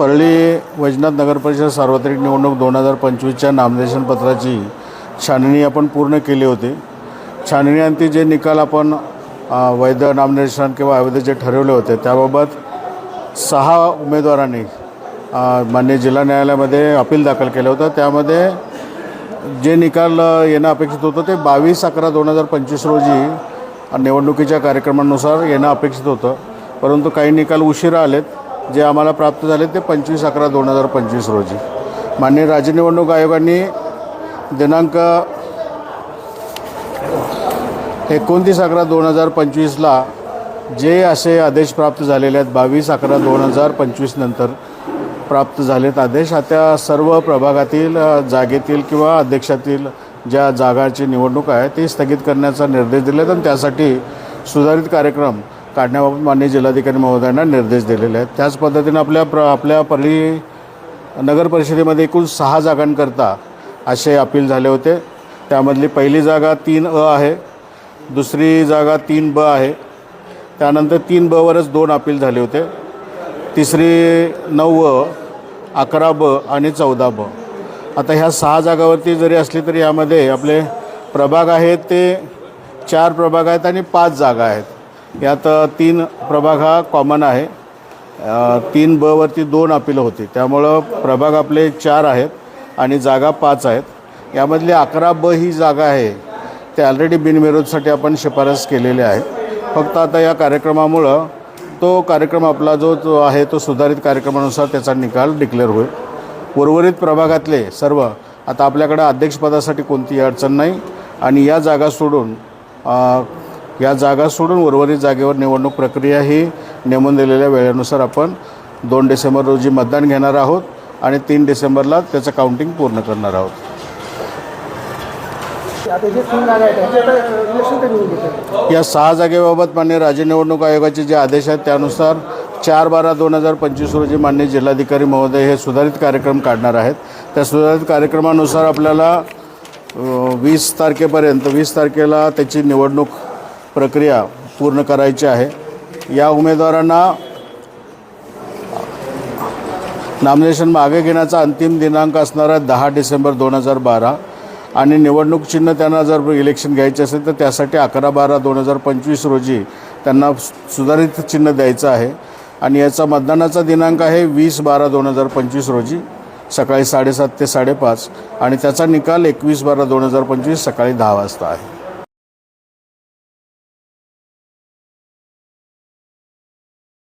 परळी वैजनाथ नगरपरिषद सार्वत्रिक निवडणूक दोन हजार पंचवीसच्या नामनिर्देशन पत्राची छाननी आपण पूर्ण केली होती. छाननीअंती जे निकाल आपण वैध नामनिर्देशन किंवा अवैध जे ठरवले होते त्याबाबत सहा उमेदवारांनी मान्य जिल्हा न्यायालयामध्ये अपील दाखल केलं होतं. त्यामध्ये जे निकाल येणं अपेक्षित होतं ते बावीस अकरा दोन हजार पंचवीस रोजी निवडणुकीच्या कार्यक्रमानुसार येणं अपेक्षित होतं. परंतु काही निकाल उशिरा आलेत. जे आम्हाला प्राप्त झाले ते पंचवीस अकरा दोन हजार पंचवीस रोजी. माननीय राज्य निवडणूक आयोगाने दिनांक एकोणतीस अकरा दोन हजार पंचवीसला जे असे आदेश प्राप्त झालेले आहेत बावीस अकरा दोन हजार पंचवीस नंतर प्राप्त झालेत आदेश त्या सर्व प्रभागातील जागेतील किंवा अध्यक्षातील ज्या जागाची निवडणूक आहे ती स्थगित करण्याचा निर्देश दिले आहेत आणि त्यासाठी सुधारित कार्यक्रम काढण्याबाबत माननीय जिल्हाधिकारी महोदयांना निर्देश दिलेले आहेत. त्याच पद्धतीनं आपल्या प्र आपल्या परळी नगर परिषदेमध्ये एकूण सहा जागांकरता असे अपील झाले होते. त्यामधली पहिली जागा तीन अ आहे. दुसरी जागा तीन ब आहे. त्यानंतर तीन बवरच दोन अपील झाले होते. तिसरी नऊ अकरा ब आणि चौदा ब. आता ह्या सहा जागावरती जरी असली तरी यामध्ये आपले प्रभाग आहेत ते चार प्रभाग आहेत आणि पाच जागा आहेत. यात तीन प्रभाग हा कॉमन आहे. तीन ब वरती दोन अपील होती. त्यामुळं प्रभाग आपले चार आहेत आणि जागा पाच आहेत. यामधली अकरा ब ही जागा आहे ते ऑलरेडी बिनविरोधसाठी आपण शिफारस केलेली आहे. फक्त आता या कार्यक्रमामुळं तो कार्यक्रम आपला जो जो आहे तो सुधारित कार्यक्रमानुसार त्याचा निकाल डिक्लेअर होईल. उर्वरित प्रभागातले सर्व आता आपल्याकडं अध्यक्षपदासाठी कोणतीही अडचण नाही आणि या जागा सोडून या जागा सोडून उर्वरित जागेवर निवडणूक प्रक्रिया ही नेमून दिलेल्या वेळेनुसार आपण दोन डिसेंबर रोजी मतदान घेणार आहोत आणि तीन डिसेंबरला त्याचं काउंटिंग पूर्ण करणार आहोत? या सहा जागेबाबत मान्य राज्य निवडणूक आयोगाचे जे आदेश आहेत त्यानुसार चार बारा दोन हजार पंचवीस रोजी मान्य जिल्हाधिकारी महोदय हे सुधारित कार्यक्रम काढणार आहेत त्या सुधारित कार्यक्रमानुसार आपल्याला वीस तारखेपर्यंत वीस तारखेला त्याची निवडणूक प्रक्रिया पूर्ण करायची आहे. या उमेदवारांना नॉमिनेशन मागे घेण्याचा अंतिम दिनांक असणार आहे दहा डिसेंबर दोन हजार बारा. आणि निवडणूक चिन्ह त्यांना जर इलेक्शन घ्यायचे असेल तर त्यासाठी अकरा बारा दोन हजार पंचवीस रोजी त्यांना सुधारित चिन्ह द्यायचं आहे. आणि याचा मतदानाचा दिनांक आहे वीस बारा दोन हजार पंचवीस रोजी सकाळी साडेसात ते साडेपाच. आणि त्याचा निकाल एकवीस बारा दोन हजार पंचवीस सकाळी दहा वाजता आहे.